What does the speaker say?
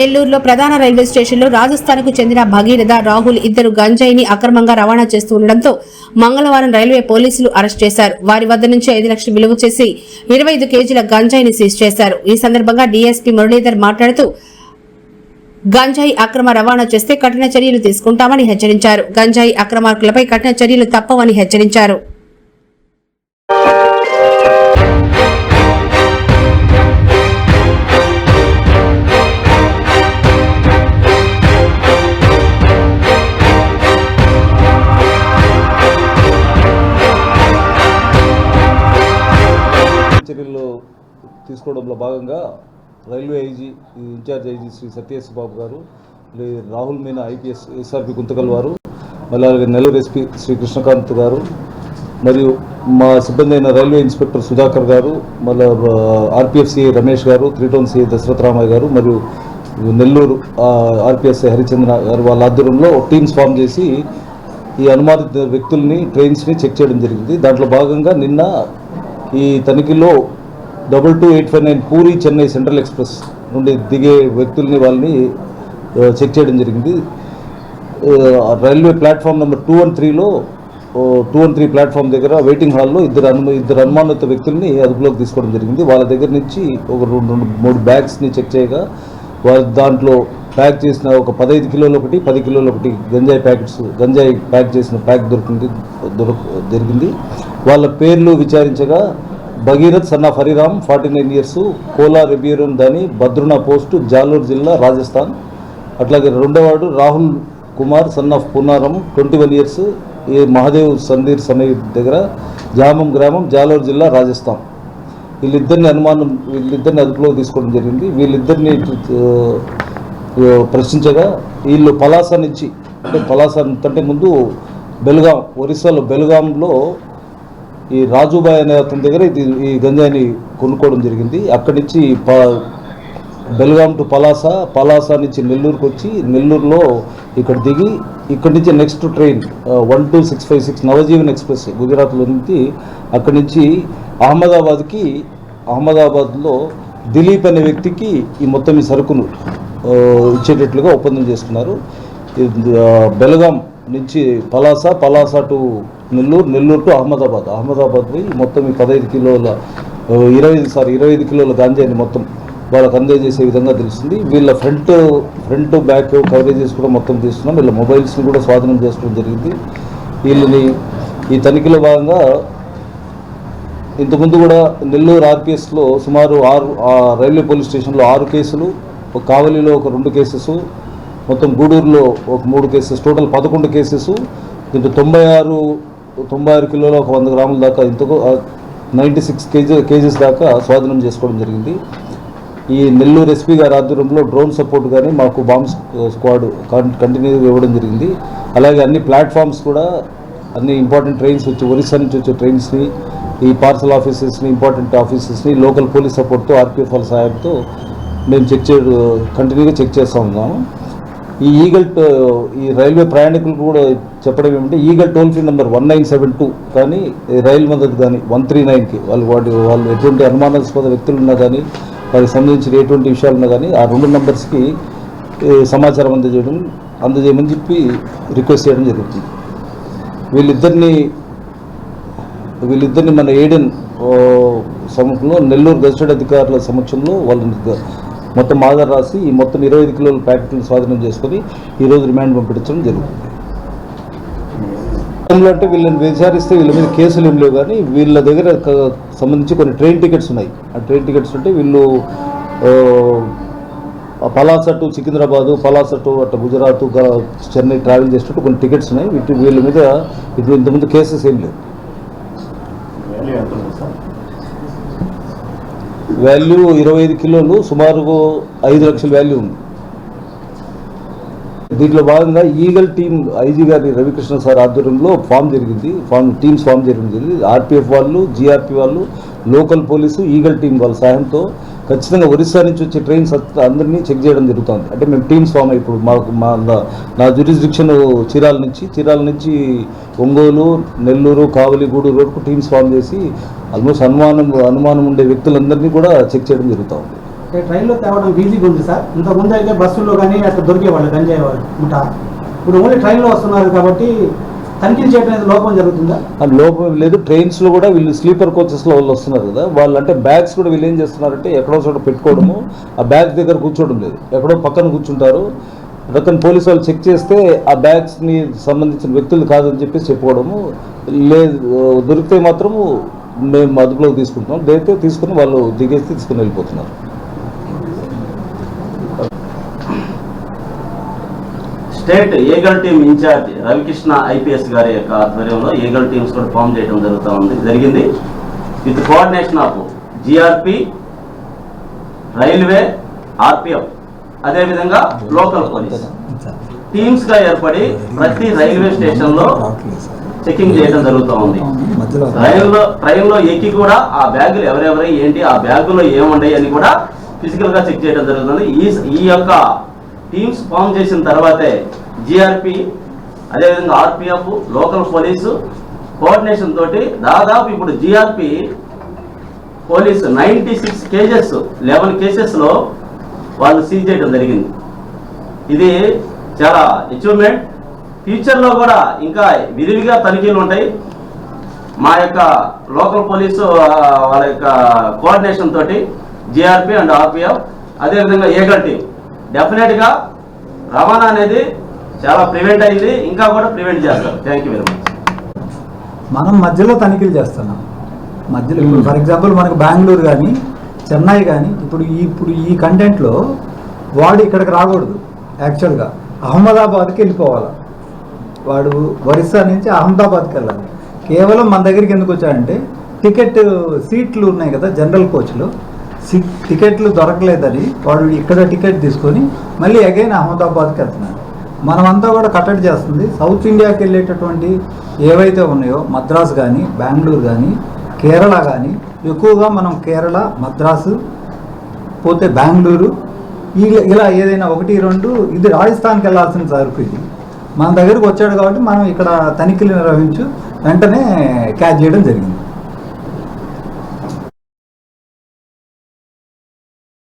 నెల్లూరులో ప్రధాన రైల్వే స్టేషన్లో రాజస్థాన్కు చెందిన భగీరథ రాహుల్ ఇద్దరు గంజాయిని అక్రమంగా రవాణా చేస్తూ ఉండడంతో మంగళవారం రైల్వే పోలీసులు అరెస్ట్ చేశారు. వారి వద్ద నుంచి ఐదు లక్షలు విలువ చేసి ఇరవై ఐదు కేజీల గంజాయిని సీజ్ చేశారు. ఈ సందర్భంగా డీఎస్పీ మురళీధర్ మాట్లాడుతూ గంజాయి అక్రమ రవాణా చేస్తే కఠిన చర్యలు తీసుకుంటామని హెచ్చరించారు. గంజాయి అక్రమార్కులపై కఠిన చర్యలు తప్పవని హెచ్చరించారు. తీసుకోవడంలో భాగంగా railway IG in charge IG Shri Satyesh Babu గారు రాహుల్ మీనా ఐపీఎస్ ఎస్ఆర్పి గుంతకల్ వారు మళ్ళీ అలాగే నెల్లూరు ఎస్పీ శ్రీ కృష్ణకాంత్ గారు మరియు మా సిబ్బంది అయిన రైల్వే ఇన్స్పెక్టర్ సుధాకర్ గారు మళ్ళీ ఆర్పిఎఫ్సి రమేష్ గారు three town C Dasaratha Ramaiah గారు మరియు నెల్లూరు ఆర్పిఎస్ హరిచంద్ర గారు వాళ్ళ ఆధ్వర్యంలో టీమ్స్ ఫామ్ చేసి ఈ అనుమానిత వ్యక్తుల్ని ట్రైన్స్ని చెక్ చేయడం జరిగింది. దాంట్లో భాగంగా నిన్న ఈ తనిఖీలో double two eight five nine Puri Chennai central express నుండి దిగే వ్యక్తుల్ని వాళ్ళని చెక్ చేయడం జరిగింది. Railway platform number two one త్రీలో టూ వన్ త్రీ ప్లాట్ఫామ్ దగ్గర వెయిటింగ్ హాల్లో ఇద్దరు అను ఇద్దరు అనుమానిత వ్యక్తుల్ని అదుపులోకి తీసుకోవడం జరిగింది. వాళ్ళ దగ్గర నుంచి ఒక రెండు రెండు మూడు బ్యాగ్స్ని చెక్ చేయగా వాళ్ళ దాంట్లో ప్యాక్ చేసిన ఒక పదహైదు కిలోలు ఒకటి పది కిలోలు ఒకటి గంజాయి ప్యాకెట్స్ గంజాయి ప్యాక్ చేసిన ప్యాక్ దొరికింది దొరక జరిగింది వాళ్ళ పేర్లు విచారించగా భగీరథ్ సన్నా ఫరీరామ్ ఫార్టీ నైన్ ఇయర్స్ కోలా రెబీరం దాని భద్రున పోస్టు జాలూరు జిల్లా రాజస్థాన్. అట్లాగే రెండోవాడు Rahul Kumar son of Punaram twenty one years ఈ మహాదేవ్ సందీర్ సమయ దగ్గర జామం గ్రామం జాలూరు జిల్లా రాజస్థాన్. వీళ్ళిద్దరిని అనుమానం వీళ్ళిద్దరిని అదుపులోకి తీసుకోవడం జరిగింది. వీళ్ళిద్దరిని ప్రశ్నించగా వీళ్ళు పలాస నుంచి అంటే పలాస అంటే ముందు బెల్గాం ఒరిస్సాలో బెల్గాంలో ఈ రాజుబాయ్ అనే అతని దగ్గర ఇది ఈ గంజాయిని కొనుక్కోవడం జరిగింది. అక్కడి నుంచి ప బెల్గాం టు పలాస పలాస నుంచి నెల్లూరుకు వచ్చి నెల్లూరులో ఇక్కడ దిగి ఇక్కడి నుంచి next train one two six five six Navjivan express గుజరాత్లో నుంచి అక్కడి నుంచి అహ్మదాబాద్కి అహ్మదాబాద్లో దిలీప్ అనే వ్యక్తికి ఈ మొత్తం ఈ సరుకును ఇచ్చేటట్లుగా ఒప్పందం చేసుకున్నారు. బెల్గాం నుంచి పలాస పలాస టు నెల్లూరు నెల్లూరు టు అహ్మదాబాద్. అహ్మదాబాద్ పోయి మొత్తం ఈ పదహైదు కిలోల ఇరవై ఐదు సారీ ఇరవై ఐదు కిలోల గాంజాని మొత్తం వాళ్ళకి అందజేసే విధంగా తెలుస్తుంది. వీళ్ళ ఫ్రంట్ ఫ్రంట్ బ్యాక్ కవరేజెస్ కూడా మొత్తం తీసుకున్నాం వీళ్ళ మొబైల్స్ని కూడా స్వాధీనం చేసుకోవడం జరిగింది. వీళ్ళని ఈ తనిఖీలో భాగంగా ఇంతకుముందు కూడా నెల్లూరు ఆర్పిఎస్లో సుమారు ఆరు రైల్వే పోలీస్ స్టేషన్లో ఆరు కేసులు ఒక కావలిలో ఒక రెండు కేసెస్ మొత్తం గూడూరులో ఒక మూడు కేసెస్ టోటల్ పదకొండు కేసెస్. దీంట్లో తొంభై ఆరు తొంభై ఆరు కిలోల ఒక వంద గ్రాముల దాకా ఇంతకు నైంటీ సిక్స్ కేజీ కేజీస్ దాకా స్వాధీనం చేసుకోవడం జరిగింది. ఈ నెల్లూరు ఎస్పీ గారి ఆధ్వర్యంలో డ్రోన్ సపోర్ట్ కానీ మాకు బాంబ్ స్క్వాడ్ కంటిన్యూ ఇవ్వడం జరిగింది. అలాగే అన్ని ప్లాట్ఫామ్స్ కూడా అన్ని ఇంపార్టెంట్ ట్రైన్స్ వచ్చి ఒరిస్సా నుంచి వచ్చే ట్రైన్స్ని ఈ పార్సల్ ఆఫీసెస్ని ఇంపార్టెంట్ ఆఫీసెస్ని లోకల్ పోలీస్ సపోర్ట్తో ఆర్పీఎఫ్ వాళ్ళ సహాయంతో మేము చెక్ చే కంటిన్యూగా చెక్ చేస్తూ ఉన్నాము. ఈ ఈగల్ ఈ రైల్వే ప్రయాణికులకు కూడా చెప్పడం ఏమంటే Eagle toll free number one nine seven two కానీ రైల్ రైలు మద్దతు కానీ వన్ త్రీ నైన్కి వాళ్ళు వాటి వాళ్ళు ఎటువంటి అనుమానాస్పద వ్యక్తులు ఉన్నా కానీ వారికి సంబంధించిన ఎటువంటి విషయాలు ఉన్నా కానీ ఆ రెండు నెంబర్స్కి సమాచారం అందజేయడం అందజేయమని చెప్పి రిక్వెస్ట్ చేయడం జరుగుతుంది. వీళ్ళిద్దరిని వీళ్ళిద్దరిని మన ఏడెన్ సమక్షంలో నెల్లూరు గజిస్టెడ్ అధికారుల సమక్షంలో వాళ్ళని మొత్తం ఆధార్ రాసి ఈ మొత్తం ఇరవై ఐదు కిలోల ప్యాకెట్లను స్వాధీనం చేసుకొని ఈరోజు రిమాండ్ పంపించడం జరుగుతుంది. అంటే వీళ్ళని విచారిస్తే వీళ్ళ మీద కేసులు ఏం లేవు కానీ వీళ్ళ దగ్గర సంబంధించి కొన్ని ట్రైన్ టికెట్స్ ఉన్నాయి. ఆ ట్రైన్ టికెట్స్ ఉంటే వీళ్ళు ఆ, పలాస టు సికింద్రాబాదు పలాస టు అట్లా గుజరాత్ చెన్నై ట్రావెల్ చేసినట్టు కొన్ని టికెట్స్ ఉన్నాయి. వీటి వీళ్ళ మీద ఇటు ఇంతకుముందు కేసెస్ ఏం లేవు. వాల్యూ ఇరవై ఐదు కిలోలు సుమారు ఐదు లక్షల వాల్యూ ఉంది. దీంట్లో భాగంగా ఈగల్ టీం ఐజీ గారి రవికృష్ణ సార్ ఆధ్వర్యంలో ఫామ్ జరిగింది. ఫామ్ టీమ్స్ ఫామ్ జరిగింది. ఆర్పిఎఫ్ వాళ్ళు జిఆర్పి వాళ్ళు లోకల్ పోలీసు ఈగల్ టీం వాళ్ళ సాయంతో ఖచ్చితంగా ఒరిస్సా నుంచి వచ్చే ట్రైన్స్ అందరినీ చెక్ చేయడం జరుగుతుంది. అంటే మేము టీమ్స్ ఫామ్ ఇప్పుడు మాకు మా నా- జ్యూరిస్డిక్షన్ చీరాల నుంచి చీరాల నుంచి ఒంగోలు నెల్లూరు కావలిగూడు రోడ్కు వరకు టీమ్స్ ఫామ్ చేసి ఆల్మోస్ట్ అనుమానం అనుమానం ఉండే వ్యక్తులందరినీ కూడా చెక్ చేయడం జరుగుతుంది. అంటే ట్రైన్లో తేవడం ఈజీగా ఉంది సార్. ఇంతకుముందు అయితే బస్సుల్లో కానీ అట్లా దొరికేవాళ్ళు గంజాయి వాళ్ళు ముఠా ఇప్పుడు ఓన్లీ ట్రైన్లో వస్తున్నారు కాబట్టి తనిఖీలు చేయడం లోపం జరుగుతుందా? లోపం లేదు. ట్రైన్స్లో కూడా వీళ్ళు స్లీపర్ కోచెస్లో వాళ్ళు వస్తున్నారు కదా. వాళ్ళు అంటే బ్యాగ్స్ కూడా వీళ్ళు ఏం చేస్తున్నారంటే ఎక్కడో చోట పెట్టుకోవడము. ఆ బ్యాగ్ దగ్గర కూర్చోవడం లేదు. ఎక్కడో పక్కన కూర్చుంటారు. రకం పోలీసు వాళ్ళు చెక్ చేస్తే ఆ బ్యాగ్స్ని సంబంధించిన వ్యక్తులు కాదని చెప్పేసి చెప్పుకోవడము. లేదు దొరికితే మాత్రము మేము అదుపులోకి తీసుకుంటున్నాం. లేకపోతే తీసుకుని వాళ్ళు దిగేసి తీసుకుని వెళ్ళిపోతున్నారు. State Eagle team in charge Ravikrishna IPS గారి యొక్క ఆధ్వర్యంలో ఏగల్ టీమ్స్ కూడా ఫామ్ చేయడం జరుగుతూ ఉంది. జరిగింది. With coordination of GRP railway RPF అదేవిధంగా లోకల్ పోలీస్. టీమ్స్గా ఏర్పడి ప్రతి రైల్వే స్టేషన్లో చెకింగ్ చేయడం జరుగుతూ ఉంది. రైల్లో ట్రైన్లో ఎక్కి కూడా ఆ బ్యాగులు ఎవరెవరై ఏంటి ఆ బ్యాగులో ఏముండయి అని కూడా ఫిజికల్గా చెక్ చేయడం జరుగుతుంది. ఈ ఈ యొక్క టీమ్స్ ఫామ్ చేసిన తర్వాతే జిఆర్పి అదేవిధంగా ఆర్పిఎఫ్ లోకల్ పోలీసు కోఆర్డినేషన్ తోటి దాదాపు ఇప్పుడు GRP police ninety six cases eleven కేసెస్లో వాళ్ళు సీజ్ చేయడం జరిగింది. ఇది చాలా అచీవ్మెంట్. ఫ్యూచర్లో కూడా ఇంకా విరివిగా తనిఖీలు ఉంటాయి. మా యొక్క లోకల్ పోలీసు వాళ్ళ యొక్క కోఆర్డినేషన్ తోటి జిఆర్పి అండ్ ఆర్పిఎఫ్ అదేవిధంగా ఏగల్ టీం డెఫినెట్గా రవాణా అనేది చాలా ప్రివెంట్ అయింది. ఇంకా కూడా ప్రివెంట్ చేస్తారు థ్యాంక్ యూ వెరీ మచ్ మనం మధ్యలో తనిఖీలు చేస్తున్నాం. మధ్యలో ఇప్పుడు ఫర్ ఎగ్జాంపుల్ మనకు బెంగళూరు కానీ చెన్నై కానీ ఇప్పుడు ఇప్పుడు ఈ కంటెంట్లో వాడు ఇక్కడికి రాకూడదు. యాక్చువల్గా అహ్మదాబాద్కి వెళ్ళిపోవాలి? వాడు ఒరిస్సా నుంచి అహ్మదాబాద్కి వెళ్ళాలి. కేవలం మన దగ్గరికి ఎందుకు వచ్చాడంటే టికెట్ సీట్లు ఉన్నాయి కదా జనరల్ కోచ్లో. టికెట్లు దొరకలేదని వాడు ఇక్కడ టికెట్ తీసుకొని మళ్ళీ అగైన్ అహ్మదాబాద్కి వెళ్తున్నాడు. మనమంతా కూడా కట్టడి చేస్తుంది. సౌత్ ఇండియాకి వెళ్ళేటటువంటి ఏవైతే ఉన్నాయో మద్రాస్ కానీ బెంగళూరు కానీ కేరళ కానీ ఎక్కువగా మనం కేరళ మద్రాసు పోతే బెంగళూరు ఇలా ఏదైనా ఒకటి రెండు ఇది రాజస్థాన్కి వెళ్ళాల్సిన సరుకు ఇది. మన దగ్గరకు వచ్చాడు కాబట్టి మనం ఇక్కడ తనిఖీలు నిర్వహించు వెంటనే క్యాచ్ చేయడం జరిగింది.